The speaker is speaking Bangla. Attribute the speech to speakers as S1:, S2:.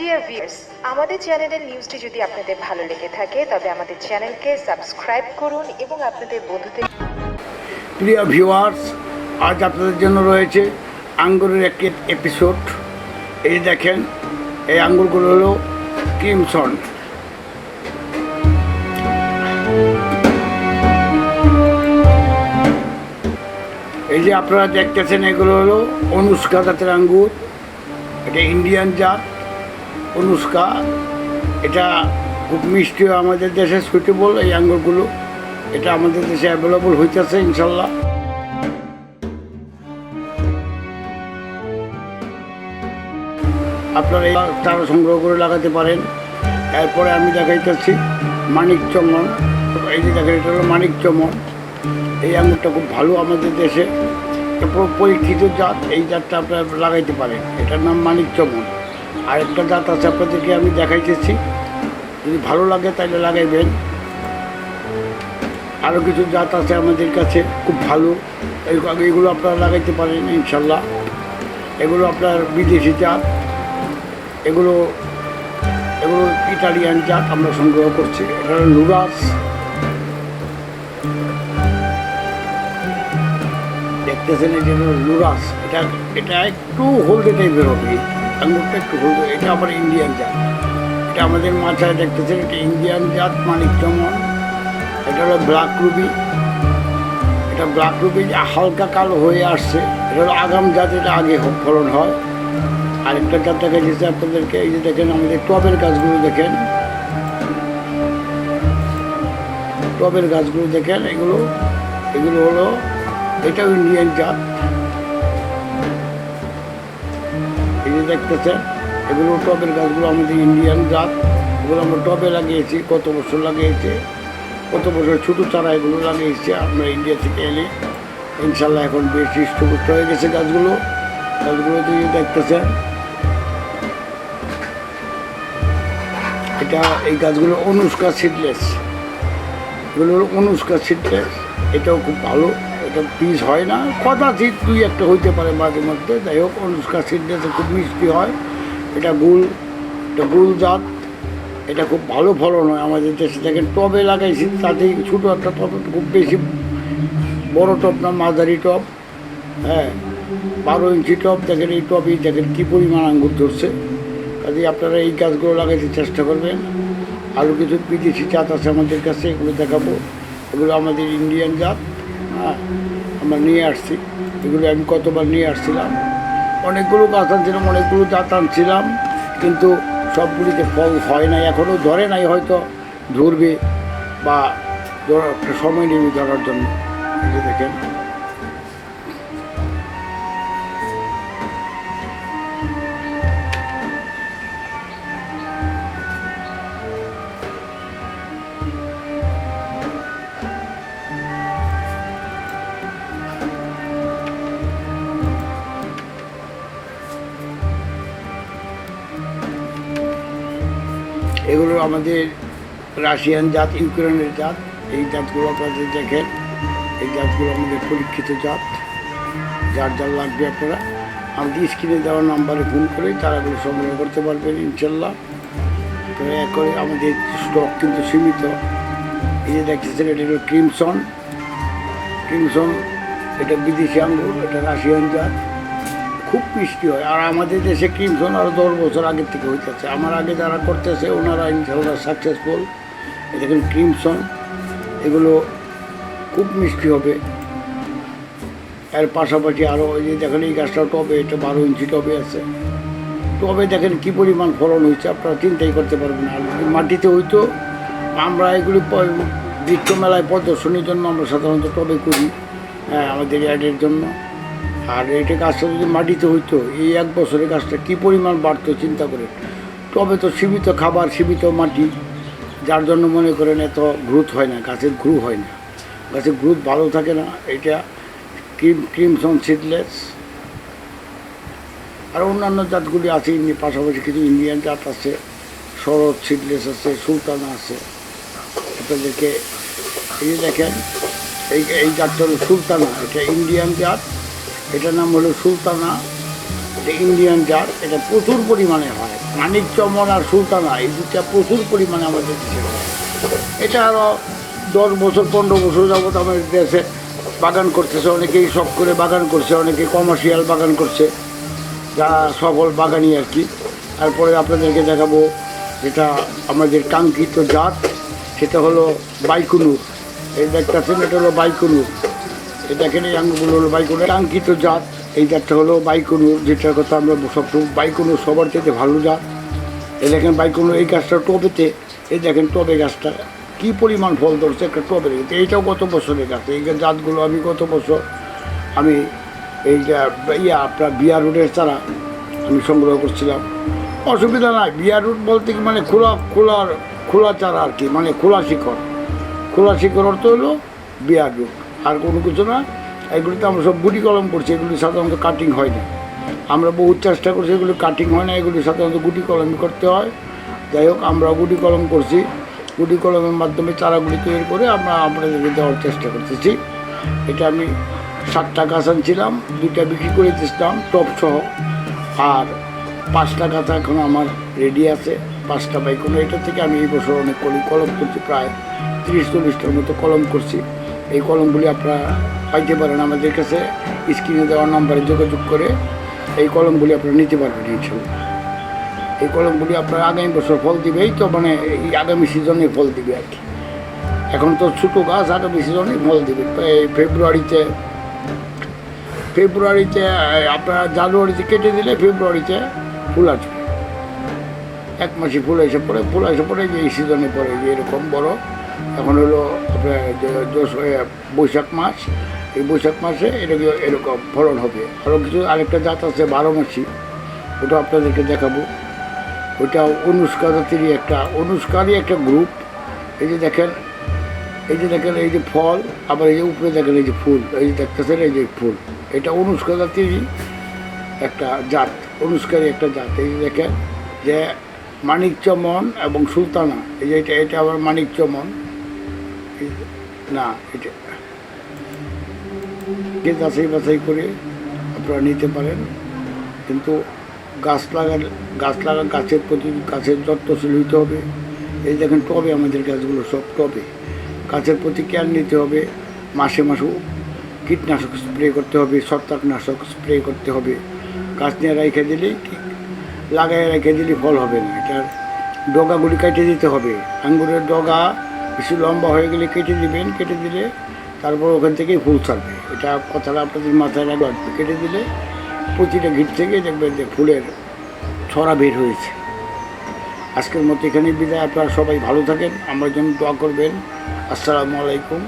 S1: ডিয়ার ভিউয়ার্স আমাদের চ্যানেলের নিউজটি যদি আপনাদের ভালো লেগে থাকে, তবে আমাদের চ্যানেলকে সাবস্ক্রাইব করুন এবং আপনাদের বন্ধুদের
S2: প্রিয় ভিউয়ার্স আজ আপনাদের জন্য রয়েছে আঙ্গুরের একটি এপিসোড এই দেখেন, এই আঙ্গুরগুলো হলো ক্রিমসন। এই যে আপনারা দেখতেছেন, এগুলো হলো অনুষ্কা জাতের আঙ্গুর। এটা ইন্ডিয়ান জাত। অনুষ্কা, এটা খুব মিষ্টি আমাদের দেশে সুইটেবল এই আঙ্গুরগুলো। এটা আমাদের দেশে অ্যাভেলেবল হইতেছে, ইনশাল্লাহ। আপনারা এই চারা সংগ্রহ করে লাগাতে পারেন। এরপরে আমি দেখাইতেছি মানিক চমন এই যে দেখেন, এটা হলো মানিক চমন এই আঙুরটা খুব ভালো আমাদের দেশে। পরীক্ষিত জাত, এই জাতটা আপনারা লাগাইতে পারেন। এটার নাম মানিক চমন আরেকটা জাত আছে আপনাদেরকে আমি দেখাইতেছি। যদি ভালো লাগে তাহলে লাগাইবেন। আরও কিছু জাত আছে আমাদের কাছে, খুব ভালো। এগুলো আপনারা লাগাইতে পারেন ইনশাল্লাহ। এগুলো আপনার বিদেশি জাত। এগুলো এগুলো ইটালিয়ান জাত আমরা সংগ্রহ করছি। এটা লুরাস। দেখতেছেন যে লুরাস। এটা এটা একটু হলদে টাইপের হবে। এই আঙ্গুরটা একটু হলদে এটা আবার ইন্ডিয়ান জাত। এটা আমাদের মাথায় দেখতেছেন, এটা ইন্ডিয়ান জাত, মানিক চমন এটা হলো ব্ল্যাক রুবি এটা ব্ল্যাক রুবি হালকা কালো হয়ে আসছে, এটা হলো আগাম জাত, এটা আগে ফলন হয়। আরেকটা জাত দেখা যাচ্ছে আপনাদেরকে, এই যে দেখেন আমাদের টবের গাছগুলো দেখেন। টবের গাছগুলো দেখেন, এগুলো এগুলো হলো, এটাও ইন্ডিয়ান জাত। যে দেখতেছেন এগুলো টবের গাছগুলো আমাদের ইন্ডিয়ান জাত এগুলো আমরা টবে লাগিয়েছি, কত বছর লাগিয়েছে। কত বছর ছোটো চারা এগুলো লাগিয়েছি, আমরা ইন্ডিয়া থেকে এনে ইনশাল্লাহ এখন বেশ হৃষ্টপুষ্ট হয়ে গেছে গাছগুলো। গাছগুলো দিয়ে দেখতেছেন এটা এই গাছগুলো অনুষ্কা সিডলেস এগুলো অনুষ্কা সিডলেস এটাও খুব ভালো। এটা পিস হয় না। কদাচিৎ দুই একটা হইতে পারে মাঝে মধ্যে। যাই হোক, অনুষ্কা সিডলেস খুব মিষ্টি হয়। এটা গুল এটা গুল জাত। এটা খুব ভালো ফলন হয় আমাদের দেশে। দেখেন, টবে লাগাইছি তাতেই ছোটো একটা টপ খুব বেশি বড় টব না, মাঝারি টব। হ্যাঁ বারো ইঞ্চি টব। দেখেন, এই টবই দেখেন কী পরিমাণ আঙ্গুর ধরছে। কাজে আপনারা এই গাছগুলো লাগাইতে চেষ্টা করবেন। আরও কিছু বিদেশি জাত আছে আমাদের কাছে, এগুলো দেখাবো। এগুলো আমাদের ইন্ডিয়ান জাত। হ্যাঁ আমরা নিয়ে আসছি। এগুলো আমি কতবার নিয়ে আসছিলাম। অনেকগুলো গাছ আনছিলাম, অনেকগুলো জাত আনছিলাম, কিন্তু সবগুলিতে ফল হয় নাই এখনও ধরে নাই হয়তো, ধরবে বা সময় নেবে ধরার জন্য। দেখেন। এগুলো আমাদের রাশিয়ান জাত, ইউক্রেনের জাত, এই জাতগুলো আপনাদের দেখেন। এই জাতগুলো আমাদের পরীক্ষিত জাত। যার যার লাগবে আপনারা। আমাদের স্ক্রিনে দেওয়া নাম্বারে ফোন করে তারাগুলো সংগ্রহ করতে পারবেন, ইনশাল্লাহ। তো করে আমাদের স্টক কিন্তু সীমিত। এই যে দেখতেছেন, এটা হলো ক্রিমসন ক্রিমসন এটা বিদেশি আঙ্গুর, এটা রাশিয়ান জাত। খুব মিষ্টি হয়। আর আমাদের দেশে ক্রিমসন আরও দশ বছর আগের থেকে হইতেছে। আমার আগে যারা করতেছে, ওনারা ইনশাল্লাহ সাকসেসফুল দেখেন ক্রিমসন এগুলো খুব মিষ্টি হবে। এর পাশাপাশি আরও ওই যে দেখেন, এই গাছটা টবে, এটা বারো ইঞ্চি টবে আছে। টবে দেখেন কী পরিমাণ ফলন হয়েছে, আপনারা চিন্তাই করতে পারবেন আর যদি মাটিতে হইতো, আমরা এগুলি বৃক্ষ মেলায় প্রদর্শনীর জন্য আমরা সাধারণত টবে করি হ্যাঁ আমাদের অ্যাডের জন্য। আর এটা গাছটা যদি মাটিতে হইতো, এই এক বছরে গাছটা কী পরিমাণ বাড়তো চিন্তা করে? তবে তো সীমিত খাবার, সীমিত মাটি, যার জন্য মনে করেন এত গ্রোথ হয় না, গাছের গ্রু হয় না। গাছের গ্রোথ ভালো থাকে না, এটা ক্রিম ক্রিমসন সিডলেস। আর অন্যান্য জাতগুলি আছে ইন্ডি, পাশাপাশি কিছু ইন্ডিয়ান জাত আছে, শরৎ সিডলেস আছে, সুলতানা আছে। আপনাদেরকে এই দেখেন, এই এই জাতটা হলো সুলতানা, এটা ইন্ডিয়ান জাত। এটার নাম হলো সুলতানা, এটা ইন্ডিয়ান জাত, এটা প্রচুর পরিমাণে হয়। মানিক চমন আর সুলতানা, এই দুটা প্রচুর পরিমাণে আমাদের দেশে। এটা আরও দশ বছর, পনেরো বছর যাবত আমাদের দেশে বাগান করতেছে। অনেকেই শখ করে বাগান করছে, অনেকে কমার্শিয়াল বাগান করছে। যারা সফল বাগানি আর কি। তারপরে আপনাদেরকে দেখাবো যেটা আমাদের কাঙ্ক্ষিত জাত, সেটা হলো বাইকুনুর। এই দেখতেছেন, এটা হলো বাইকুনুর। এই আঙ্গুগুলো হলো বাইকুনুর। কাঙ্ক্ষিত জাত, এই জাতটা হলো বাইকুনুর যেটার কথা আমরা সবসময় বাইকুনুর সবার থেকে ভালো জাত। এ দেখেন বাইকুনুর এই গাছটা টবেতে এই দেখেন টবে গাছটা কী পরিমাণ ফল ধরছে একটা টবে রেখেছে এইটাও গত বছরের গাছ। এই জাতগুলো আমি গত বছর আমি এই যে ইয়া আপনার বিয়ার রুটের চারা আমি সংগ্রহ করছিলাম। অসুবিধা নাই বিয়ার রুট বলতে কি মানে খোলা, খোলার, খোলা চারা আর কি মানে খোলা শিকড়। খোলা শিকড় অর্থ হলো বিয়ার রুট। আর কোনো কিছু না। এগুলিতে আমরা সব গুটি কলম করছি, এগুলি সাধারণত কাটিং হয় না। আমরা বহু চেষ্টা করছি, এগুলি কাটিং হয় না, এগুলি সাধারণত গুটি কলম করতে হয়। যাই হোক আমরা গুটি কলম করছি। গুটি কলমের মাধ্যমে চারাগুলি তৈরি করে আমরা আপনাদেরকে দেওয়ার চেষ্টা করতেছি। এটা আমি সাতটা গাছ আনছিলাম দুইটা বিক্রি করে দিয়েছিলাম, টপ সহ। আর পাঁচটা গাছ এখন আমার রেডি আছে। পাঁচটা বাইকুনো এটা থেকে আমি এই বছর অনেক কলি কলম করছি, প্রায় তিরিশ চল্লিশটার মতো কলম করছি। এই কলমগুলি আপনারা পাইতে পারেন আমাদের কাছে। স্ক্রিনে দেওয়া নাম্বারে যোগাযোগ করে এই কলমগুলি আপনারা নিতে পারবেন ইনশাল্লাহ এই কলমগুলি আপনার আগামী বছর ফল দিবে এই তো মানে এই আগামী সিজনে ফল দিবে আর কি। এখন তো ছোটো গাছ আগামী সিজনে ফল দিবে। এই ফেব্রুয়ারিতে ফেব্রুয়ারিতে আপনার জানুয়ারিতে কেটে দিলে ফেব্রুয়ারিতে ফুল আসবে। এক মাসে ফুল এসে পড়ে, ফুল এসে পড়ে যে এই সিজনে পড়ে যে এরকম বড় এখন হলো আপনার বৈশাখ মাস। এই বৈশাখ মাসে এরকম এরকম ফলন হবে? আরও কিছু, আরেকটা জাত আছে বারো মাসি ওটা আপনাদেরকে দেখাবো। ওইটা অনুষ্কা জাতিরই একটা, অনুষ্কারই একটা গ্রুপ এই যে দেখেন, এই যে দেখেন, এই যে ফল, আবার এই যে উপরে দেখেন, এই যে ফুল, এই যে দেখতেছেন, এই যে ফুল। এটা অনুষ্কা জাতিরই একটা জাত, অনুষ্কারী একটা জাত। এই যে দেখেন যে মানিক চমন এবং সুলতানা, এই যে এটা এটা আবার মানিক চমন না, এটা কে যাচাই বাছাই করে আপনারা নিতে পারেন। কিন্তু গাছ লাগার গাছ লাগা গাছের প্রতি গাছের যত্নশীল হইতে হবে। এই দেখেন টবে আমাদের গাছগুলো সব টবে। গাছের প্রতি কেয়ার নিতে হবে। মাসে মাসে কীটনাশক স্প্রে করতে হবে, ছত্রাকনাশক স্প্রে করতে হবে। গাছ নিয়ে রেখে ঠিক লাগাই রেখে দিলে ফল হবে না। এটার ডগাগুলি কেটে দিতে হবে। আঙ্গুরের ডগা বেশি লম্বা হয়ে গেলে কেটে দিবেন, কেটে দিলে তারপর ওখান থেকেই ফুল থাকবে এটা কথাটা আপনাদের মাথায় রাখবে কেটে দিলে প্রতিটা ঘিট থেকে দেখবেন যে ফুলের ছড়া বের হয়েছে। আজকের মতো এখানে বিদায়, আপনারা সবাই ভালো থাকেন আমার জন্য দোয়া করবেন। আসসালামু আলাইকুম।